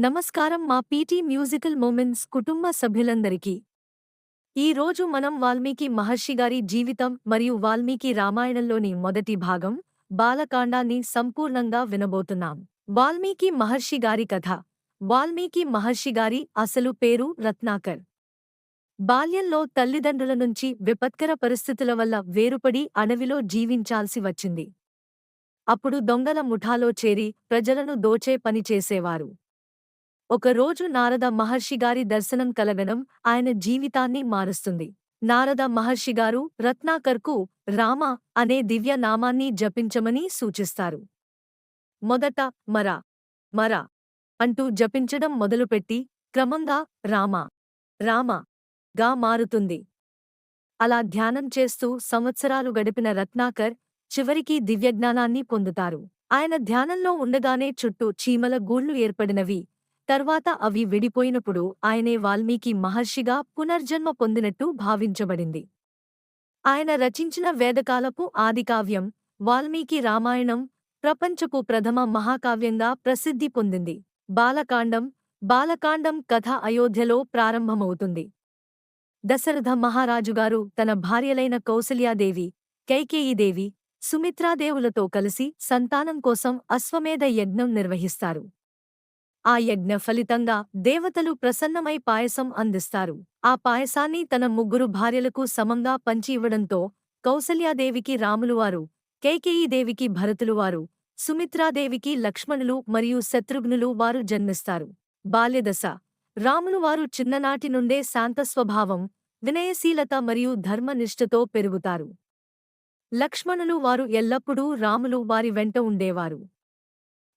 నమస్కారం మా PT musical moments కుటుంబ సభ్యులందరికీ. ఈ రోజు మనం వాల్మీకి మహర్షి గారి జీవితం మరియు వాల్మీకి రామాయణంలోని మొదటి భాగం బాలకాండాన్ని సంపూర్ణంగా వినబోతున్నాం. వాల్మీకి మహర్షి గారి కథ. వాల్మీకి మహర్షి గారి అసలు పేరు రత్నాకర్. బాల్యంలో తల్లిదండ్రుల నుంచి విపత్కర పరిస్థితుల వల్ల వేరుపడి అడవిలో జీవించాల్సి వచ్చింది. అప్పుడు దొంగల ముఠాలో చేరి ప్రజలను దోచే పని చేసేవారు. ఒకరోజు నారద మహర్షిగారి దర్శనం కలగడం ఆయన జీవితాన్ని మారుస్తుంది. నారద మహర్షిగారు రత్నాకర్కు రామ అనే దివ్య నామాన్ని జపించమని సూచిస్తారు. మొదట మర మర అంటూ జపించడం మొదలుపెట్టి క్రమంగా రామ రామ గా మారుతుంది. అలా ధ్యానం చేస్తూ సంవత్సరాలు గడిపిన రత్నాకర్ చివరికి దివ్యజ్ఞానాన్ని పొందుతారు. ఆయన ధ్యానంలో ఉండగానే చుట్టూ చీమల గూళ్ళు ఏర్పడినవి తర్వాత అవి విడిపోయినప్పుడు ఆయనే వాల్మీకి మహర్షిగా పునర్జన్మ పొందినట్టు భావించబడింది. ఆయన రచించిన వేదకాలపు ఆదికావ్యం వాల్మీకి రామాయణం ప్రపంచపు ప్రథమ మహాకావ్యంగా ప్రసిద్ధి పొందింది. బాలకాండం బాలకాండం కథ అయోధ్యలో ప్రారంభమవుతుంది. దశరథ మహారాజుగారు తన భార్యలైన కౌసల్యాదేవి కైకేయీదేవి సుమిత్రాదేవులతో కలిసి సంతానం కోసం అశ్వమేధ యజ్ఞం నిర్వహిస్తారు. ఆ యజ్ఞ ఫలితంగా దేవతలు ప్రసన్నమై పాయసం అందిస్తారు. ఆ పాయసాన్ని తన ముగ్గురు భార్యలకు సమంగా పంచి ఇవ్వడంతో కౌసల్యాదేవికి రాములువారు కేకేయీదేవికి భరతులువారు సుమిత్రాదేవికి లక్ష్మణులు మరియు శత్రుఘ్నులు వారు జన్మిస్తారు. బాల్యదశ. రాములువారు చిన్ననాటి నుండే శాంతస్వభావం వినయశీలత మరియు ధర్మనిష్ఠతో పెరుగుతారు. లక్ష్మణులు వారు ఎల్లప్పుడూ రాములు వారి వెంట ఉండేవారు.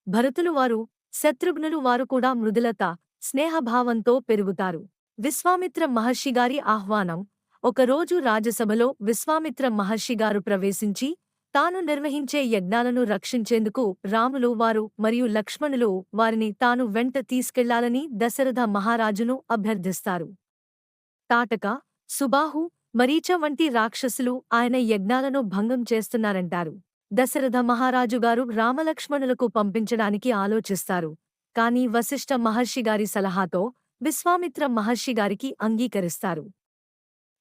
భరతులు వారు శత్రుఘ్నులు వారు కూడా మృదులత స్నేహభావంతో పెరుగుతారు. విశ్వామిత్ర మహర్షిగారి ఆహ్వానం ఒకరోజు రాజసభలో విశ్వామిత్ర మహర్షిగారు ప్రవేశించి తాను నిర్వహించే యజ్ఞాలను రక్షించేందుకు రాములు వారు మరియు లక్ష్మణులు వారిని తాను వెంట తీసుకెళ్ళాలని దశరథ మహారాజును అభ్యర్థిస్తారు. తాటక సుబాహు మరీచ వంటి రాక్షసులు ఆయన యజ్ఞాలను భంగం చేస్తున్నారంటారు. దశరథ మహారాజుగారు రామలక్ష్మణులకు పంపించడానికి ఆలోచిస్తారు. కాని వశిష్ఠ మహర్షిగారి సలహాతో విశ్వామిత్ర మహర్షిగారికి అంగీకరిస్తారు.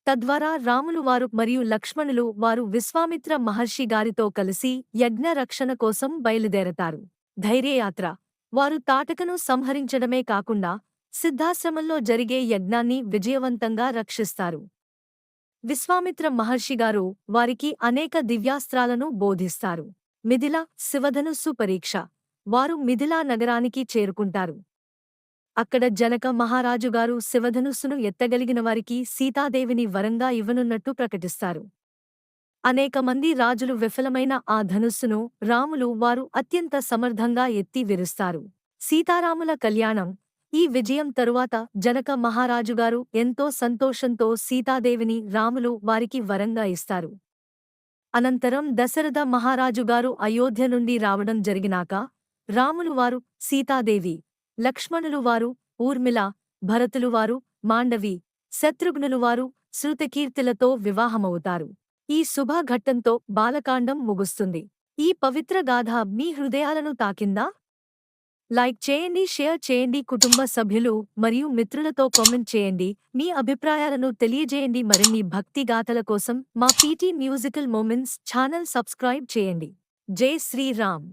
తద్వారా రాములు వారు మరియు లక్ష్మణులు వారు విశ్వామిత్ర మహర్షి గారితో కలిసి యజ్ఞ రక్షణ కోసం బయలుదేరతారు. ధైర్యయాత్ర. వారు తాటకను సంహరించడమే కాకుండా సిద్ధాశ్రమంలో జరిగే యజ్ఞాన్ని విజయవంతంగా రక్షిస్తారు. విశ్వామిత్ర మహర్షిగారు వారికి అనేక దివ్యాస్త్రాలను బోధిస్తారు. మిథిల శివధనుస్సు పరీక్ష వారు మిథిలా నగరానికి చేరుకుంటారు. అక్కడ జనక మహారాజుగారు శివధనుస్సును ఎత్తగలిగిన వారికి సీతాదేవిని వరంగా ఇవ్వనున్నట్టు ప్రకటిస్తారు. అనేక మంది రాజులు విఫలమైన ఆ ధనుస్సును రాములు వారు అత్యంత సమర్థంగా ఎత్తి విరుస్తారు. సీతారాముల కళ్యాణం ఈ విజయం తరువాత జనక మహారాజుగారు ఎంతో సంతోషంతో సీతాదేవిని రాములు వారికి వరంగా ఇస్తారు. అనంతరం దశరథ మహారాజుగారు అయోధ్య నుండి రావడం జరిగినాక రాములు వారు సీతాదేవి లక్ష్మణులు వారు ఊర్మిళ భరతులు వారు మాండవి శత్రుఘ్నులు వారు శృతకీర్తిలతో వివాహమవుతారు. ఈ శుభఘట్టంతో బాలకాండం ముగుస్తుంది. ఈ పవిత్ర గాథ మీ హృదయాలను తాకిందా? లైక్ చేయండి షేర్ చేయండి కుటుంబ సభ్యులు మరియు మిత్రులతో కామెంట్ చేయండి. మీ అభిప్రాయాలను తెలియజేయండి. మరిన్ని భక్తి గాథల కోసం మా PT musical moments channel subscribe చేయండి. జై శ్రీరామ్.